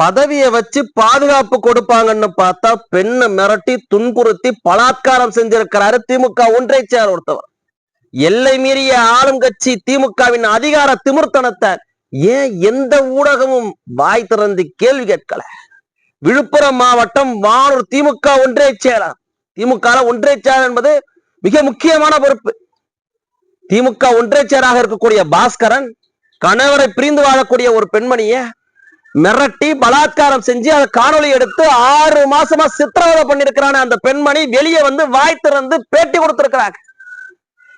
பதவியை வச்சு பாதுகாப்பு கொடுப்பாங்கன்னு பார்த்தா பெண்ணை மிரட்டி துன்புறுத்தி பலாத்காரம் செஞ்சிருக்கிறாரு திமுக. ஒன்றை சேர் ஒருத்தவர். எல்லை மீறிய ஆளும் கட்சி திமுகவின் அதிகார திமிர்த்தனத்தை ஏன் எந்த ஊடகமும் வாய் திறந்து கேள்வி கேட்கல? விழுப்புரம் மாவட்டம் வானூர் திமுக ஒன்றை செயலர் திமுக ஒன்றை செயலர் என்பது மிக முக்கியமான பொறுப்பு. திமுக ஒன்றை செயலாக இருக்கக்கூடிய பாஸ்கரன் கணவரை பிரிந்து வாழக்கூடிய ஒரு பெண்மணியை மிரட்டி பலாத்காரம் செஞ்சு அதை காணொளி எடுத்து ஆறு மாசமா சித்திரவதை பண்ணிருக்கிறான அந்த பெண்மணி. வெளியே வந்து வாய் திறந்து பேட்டி கொடுத்திருக்கிறாங்க.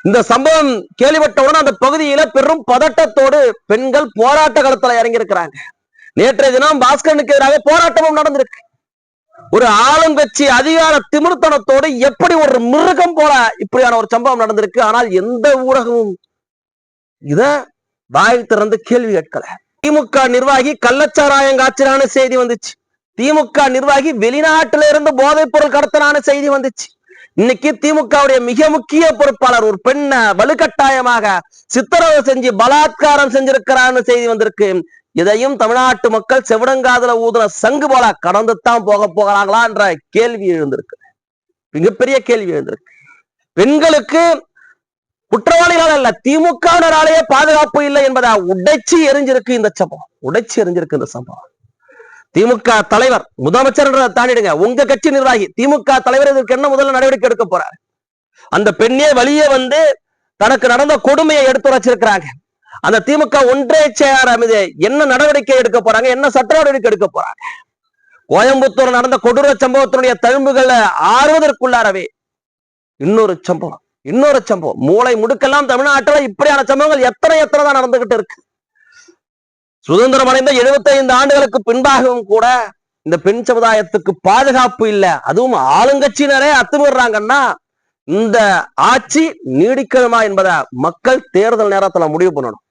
இந்த சம்பவம் கேள்விப்பட்டவுடன் அந்த பகுதியில பெரும் பதட்டத்தோடு பெண்கள் போராட்ட களத்துல இறங்கி இருக்கிறாங்க நேற்றைய தினம் பாஸ்கரனுக்கு எதிராக போராட்டமும் நடந்திருக்கு. ஒரு ஆளுங்கட்சி அதிகார திமிர்த்தனத்தோடு எப்படி ஒரு மிருகம் போல இப்படியான ஒரு சம்பவம் நடந்திருக்கு. ஆனால் எந்த ஊடகமும் இத வாய் திறந்து கேள்வி கேட்கல. திமுக நிர்வாகி கள்ளச்சாராயம் காய்ச்சலான செய்தி வந்துச்சு. திமுக நிர்வாகி வெளிநாட்டுல இருந்து போதைப் பொருள் கடத்தலான செய்தி வந்துச்சு. இன்னைக்கு திமுகவுடைய மிக முக்கிய பொறுப்பாளர் ஒரு பெண்ண வலுக்கட்டாயமாக சித்திரவதை செஞ்சு பலாத்காரம் செஞ்சிருக்கிறான்னு செய்தி வந்திருக்கு. இதையும் தமிழ்நாட்டு மக்கள் செவிடங்காதுல ஊதுன சங்கு போல கடந்துத்தான் போக போகிறாங்களா என்ற கேள்வி எழுந்திருக்கு. மிகப்பெரிய கேள்வி எழுந்திருக்கு. பெண்களுக்கு குற்றவாளிகளால் அல்ல திமுகவினராலேயே பாதுகாப்பு இல்லை என்பதை உடைச்சி எரிஞ்சிருக்கு இந்த சம்பவம் உடைச்சி எரிஞ்சிருக்கு இந்த சம்பவம் திமுக தலைவர் முதலமைச்சர் தாண்டிடுங்க. உங்க கட்சி நிர்வாகி திமுக தலைவர் இதற்கு என்ன முதல்ல நடவடிக்கை எடுக்க போறாரு? அந்த பெண்ணே வழியே வந்து தனக்கு நடந்த கொடுமையை எடுத்துரைச்சிருக்கிறாங்க. அந்த திமுக ஒன்றே செயலர் மீது என்ன நடவடிக்கை எடுக்க போறாங்க? என்ன சட்ட நடவடிக்கை எடுக்க போறாங்க? கோயம்புத்தூர் நடந்த கொடூர சம்பவத்தினுடைய தழும்புகளை ஆறுவதற்குள்ளாரவே இன்னொரு சம்பவம். இன்னொரு சம்பவம். மூளை முடுக்கெல்லாம் தமிழ்நாட்டுல இப்படியான சம்பவங்கள் எத்தனை எத்தனை தான் நடந்துகிட்டு இருக்கு. சுதந்திரம் அடைந்த 75 ஆண்டுகளுக்கு பின்பாகவும் கூட இந்த பெண் சமுதாயத்துக்கு பாதுகாப்பு இல்ல. அதுவும் ஆளுங்கட்சியினரே அத்துமீறாங்கன்னா இந்த ஆட்சி நீடிக்கணுமா என்பதை மக்கள் தேர்தல் நேரத்துல முடிவு பண்ணணும்.